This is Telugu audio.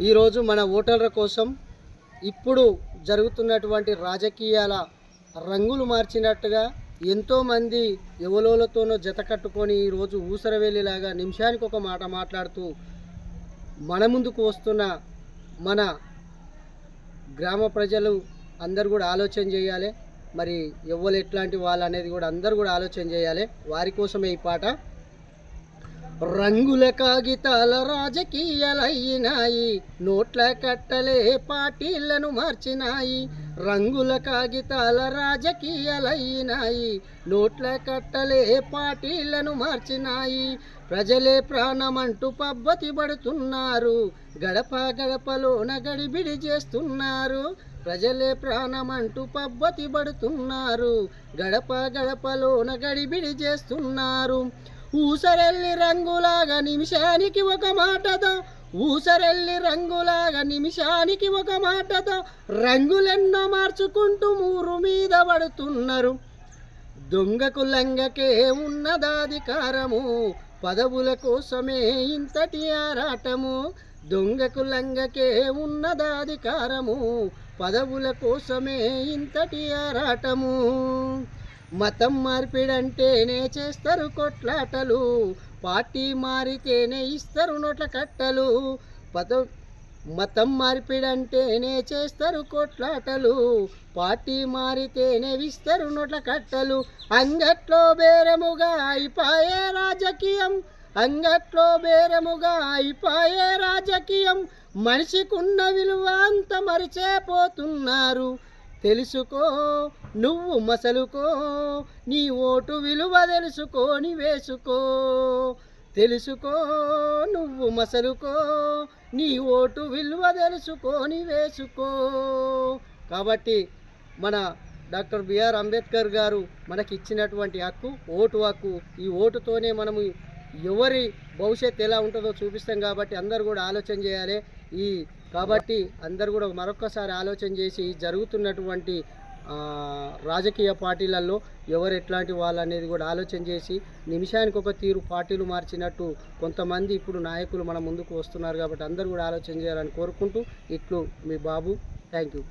ఈరోజు మన ఓటర్ల కోసం ఇప్పుడు జరుగుతున్నటువంటి రాజకీయాల రంగులు మార్చినట్టుగా ఎంతోమంది ఎవలోలతోనో జత కట్టుకొని ఈరోజు ఊసరవేలిలాగా నిమిషానికి ఒక మాట మాట్లాడుతూ మన ముందుకు వస్తున్న మన గ్రామ ప్రజలు అందరు కూడా ఆలోచన చేయాలి. మరి ఎవరు ఎట్లాంటి వాళ్ళు అనేది కూడా అందరు కూడా ఆలోచన చేయాలి. వారి కోసమే ఈ పాట. రంగుల కాగితాల రాజకీయాలయ్యినాయి నోట్ల కట్టలే పార్టీలను మార్చినాయి రంగుల కాగితాల రాజకీయాలయ్యినాయి నోట్ల కట్టలే పార్టీలను మార్చినాయి. ప్రజలే ప్రాణమంటూ పబ్బతి పడుతున్నారు గడప గడపలోన గడిబిడి చేస్తున్నారు. ప్రజలే ప్రాణమంటూ పబ్బతి పడుతున్నారు గడప గడపలోన గడిబిడి చేస్తున్నారు. ఊసరెల్లి రంగులాగా నిమిషానికి ఒక మాటతో ఊసరెల్లి రంగులాగా నిమిషానికి ఒక మాటతో రంగులెన్నో మార్చుకుంటూ మూరు మీద పడుతున్నారు. దొంగకు లంగకే ఉన్నదాధికారము పదవుల కోసమే ఇంతటి ఆరాటము. దొంగకు లంగకే ఉన్నదాధికారము పదవుల కోసమే ఇంతటి ఆరాటము. మతం మార్పిడంటేనే చేస్తారు కొట్లాటలు పార్టీ మారితేనే ఇస్తారు నోట్ల కట్టలు. పద మతం మార్పిడంటేనే చేస్తారు కొట్లాటలు పార్టీ మారితేనే విస్తారు నోట్ల కట్టలు. అంగట్లో బేరముగా అయిపోయే రాజకీయం అంగట్లో బేరముగా అయిపోయే రాజకీయం. మనిషికున్న విలువ అంత మరిచేపోతున్నారు. తెలుసుకో నువ్వు మసలుకో నీ ఓటు విలువ తెలుసుకొని వేసుకో. తెలుసుకో నువ్వు మసలుకో నీ ఓటు విలువ తెలుసుకొని వేసుకో. కాబట్టి మన డాక్టర్ బిఆర్ అంబేద్కర్ గారు మనకి ఇచ్చినటువంటి హక్కు ఓటు హక్కు. ఈ ఓటుతోనే మనము ఎవరి భవిష్యత్తు ఎలా ఉంటుందో చూపిస్తాం కాబట్టి అందరూ కూడా ఆలోచన చేయాలి. ఈ కాబట్టి అందరూ కూడా మరొకసారి ఆలోచన చేసి జరుగుతున్నటువంటి రాజకీయ పార్టీలలో ఎవరు ఎట్లాంటి వాళ్ళు అనేది కూడా ఆలోచన చేసి నిమిషానికి ఒక తీరు పార్టీలు మార్చినట్టు కొంతమంది ఇప్పుడు నాయకులు మన ముందుకు వస్తున్నారు కాబట్టి అందరూ కూడా ఆలోచన చేయాలని కోరుకుంటూ ఇట్లు మీ బాబు. Thank you